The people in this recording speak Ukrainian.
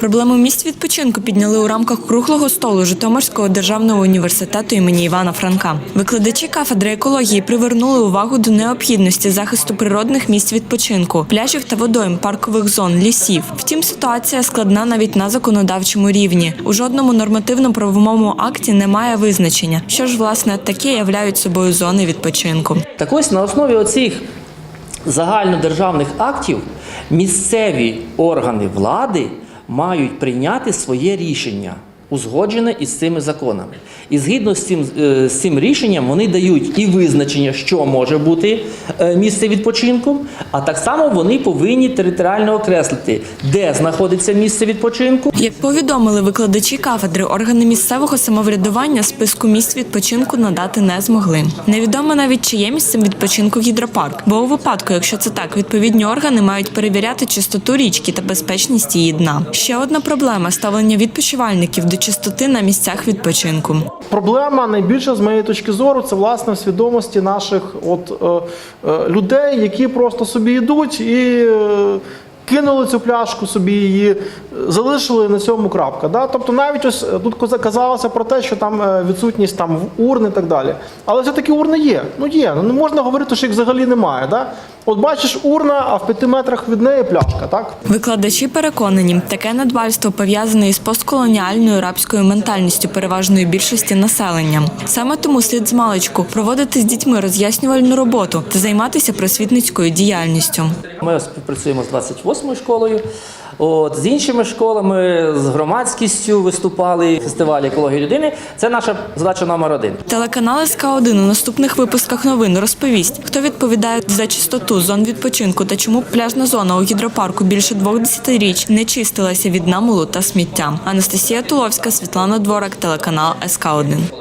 Проблему місць відпочинку підняли у рамках круглого столу Житомирського державного університету імені Івана Франка. Викладачі кафедри екології привернули увагу до необхідності захисту природних місць відпочинку, пляжів та водойм, паркових зон, лісів. Втім, ситуація складна навіть на законодавчому рівні. У жодному нормативно-правовому акті немає визначення, що ж власне таке являють собою зони відпочинку. Так ось на основі оцих загальнодержавних актів місцеві органи влади мають прийняти своє рішення, узгоджене із цими законами. І згідно з цим, е, з цим рішенням вони дають і визначення, що може бути е, місце відпочинку, а так само вони повинні територіально окреслити, де знаходиться місце відпочинку, Як повідомили викладачі кафедри, органи місцевого самоврядування списку місць відпочинку надати не змогли. Невідомо навіть чи є місцем відпочинку гідропарк, бо у випадку, якщо це так, відповідні органи мають перевіряти чистоту річки та безпечність її дна. Ще одна проблема ставлення відпочивальників до чистоти на місцях відпочинку. Проблема найбільша з моєї точки зору це власне в свідомості наших от, е, е, людей, які просто собі йдуть і е, кинули цю пляшку собі її, е, залишили на цьому крапка. Да? Тобто навіть ось е, тут казалося про те, що там відсутність там в- урн і так далі. Але все-таки урни є. Ну є. Ну не можна говорити, що їх взагалі немає. Да? От бачиш урна, а в п'яти метрах від неї пляшка, так? Викладачі переконані, таке надбальство пов'язане із постколоніальною рабською ментальністю переважної більшості населення. Саме тому слід з маличку проводити з дітьми роз'яснювальну роботу та займатися просвітницькою діяльністю. Ми співпрацюємо з 28-ю школою. От, з іншими школами, з громадськістю виступали фестивалі екології людини. Це наша задача номер один. Телеканал СК 1 у наступних випусках новин розповість, хто відповідає за чистоту зон відпочинку та чому пляжна зона у гідропарку більше двох десятиріч не чистилася від намулу та сміття. Анастасія Туловська, Світлана Дворак, телеканал СК 1